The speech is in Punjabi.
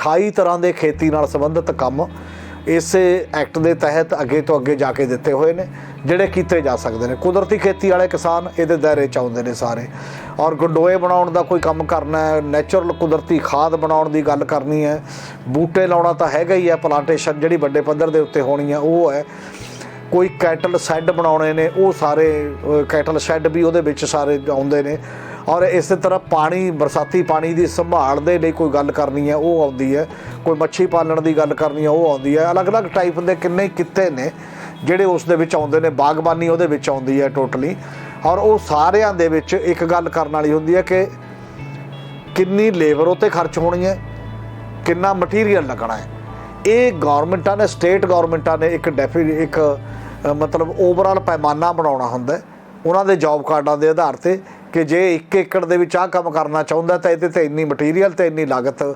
28 ਤਰ੍ਹਾਂ ਦੇ ਖੇਤੀ ਨਾਲ ਸੰਬੰਧਿਤ ਕੰਮ ਇਸੇ ਐਕਟ ਦੇ ਤਹਿਤ ਅੱਗੇ ਤੋਂ ਅੱਗੇ ਜਾ ਕੇ ਦਿੱਤੇ ਹੋਏ ਨੇ, ਜਿਹੜੇ ਕੀਤੇ ਜਾ ਸਕਦੇ ਨੇ। ਕੁਦਰਤੀ ਖੇਤੀ ਵਾਲੇ ਕਿਸਾਨ ਇਹਦੇ ਦਾਇਰੇ ਚ ਆਉਂਦੇ ਨੇ ਸਾਰੇ। ਔਰ ਗੰਡੋਏ ਬਣਾਉਣ ਦਾ ਕੋਈ ਕੰਮ ਕਰਨਾ ਹੈ ਨੈਚੁਰਲ ਕੁਦਰਤੀ ਖਾਦ ਬਣਾਉਣ ਦੀ ਗੱਲ ਕਰਨੀ ਹੈ, ਬੂਟੇ ਲਾਉਣਾ ਤਾਂ ਹੈਗਾ ਹੀ ਹੈ ਪਲਾਂਟੇਸ਼ਨ ਜਿਹੜੀ ਵੱਡੇ ਪੱਧਰ ਦੇ ਉੱਤੇ ਹੋਣੀ ਹੈ, ਉਹ ਹੈ। ਕੋਈ ਕੈਟਲ ਸ਼ੈੱਡ ਬਣਾਉਣੇ ਨੇ, ਉਹ ਸਾਰੇ ਕੈਟਲ ਸ਼ੈੱਡ ਵੀ ਉਹਦੇ ਵਿੱਚ ਸਾਰੇ ਆਉਂਦੇ ਨੇ। ਔਰ ਇਸੇ ਤਰ੍ਹਾਂ ਪਾਣੀ, ਬਰਸਾਤੀ ਪਾਣੀ ਦੀ ਸੰਭਾਲ ਦੇ ਲਈ ਕੋਈ ਗੱਲ ਕਰਨੀ ਹੈ, ਉਹ ਆਉਂਦੀ ਹੈ। ਕੋਈ ਮੱਛੀ ਪਾਲਣ ਦੀ ਗੱਲ ਕਰਨੀ ਹੈ, ਉਹ ਆਉਂਦੀ ਹੈ। ਅਲੱਗ-ਅਲੱਗ ਟਾਈਪ ਦੇ ਕਿੰਨੇ ਕਿੱਤੇ ਨੇ, ਜਿਹੜੇ ਉਸ ਦੇ ਵਿੱਚ ਆਉਂਦੇ ਨੇ। ਬਾਗਬਾਨੀ ਉਹਦੇ ਵਿੱਚ ਆਉਂਦੀ ਹੈ ਟੋਟਲੀ ਔਰ ਉਹ ਸਾਰਿਆਂ ਦੇ ਵਿੱਚ ਇੱਕ ਗੱਲ ਕਰਨ ਵਾਲੀ ਹੁੰਦੀ ਹੈ ਕਿ ਕਿੰਨੀ ਲੇਬਰ ਉਤੇ ਖਰਚ ਹੋਣੀ ਹੈ, ਕਿੰਨਾ ਮਟੀਰੀਅਲ ਲੱਗਣਾ ਹੈ। ਇਹ ਗਵਰਨਮੈਂਟਾਂ ਨੇ ਸਟੇਟ ਗਵਰਨਮੈਂਟਾਂ ਨੇ ਇੱਕ ਡੈਫੀ ਇੱਕ ਮਤਲਬ ਓਵਰਆਲ ਪੈਮਾਨਾ ਬਣਾਉਣਾ ਹੁੰਦਾ ਹੈ। ਉਹਨਾਂ ਦੇ ਜੌਬ ਕਾਰਡਾਂ ਦੇ ਆਧਾਰ ਤੇ ਕਿ ਜੇ 1 ਏਕੜ ਦੇ ਵਿੱਚ ਆਹ ਕੰਮ ਕਰਨਾ ਚਾਹੁੰਦਾ ਤਾਂ ਇਹਦੇ ਤੇ ਇੰਨੀ ਮਟੀਰੀਅਲ ਤੇ ਇੰਨੀ ਲਾਗਤ ਦਿਹਾ-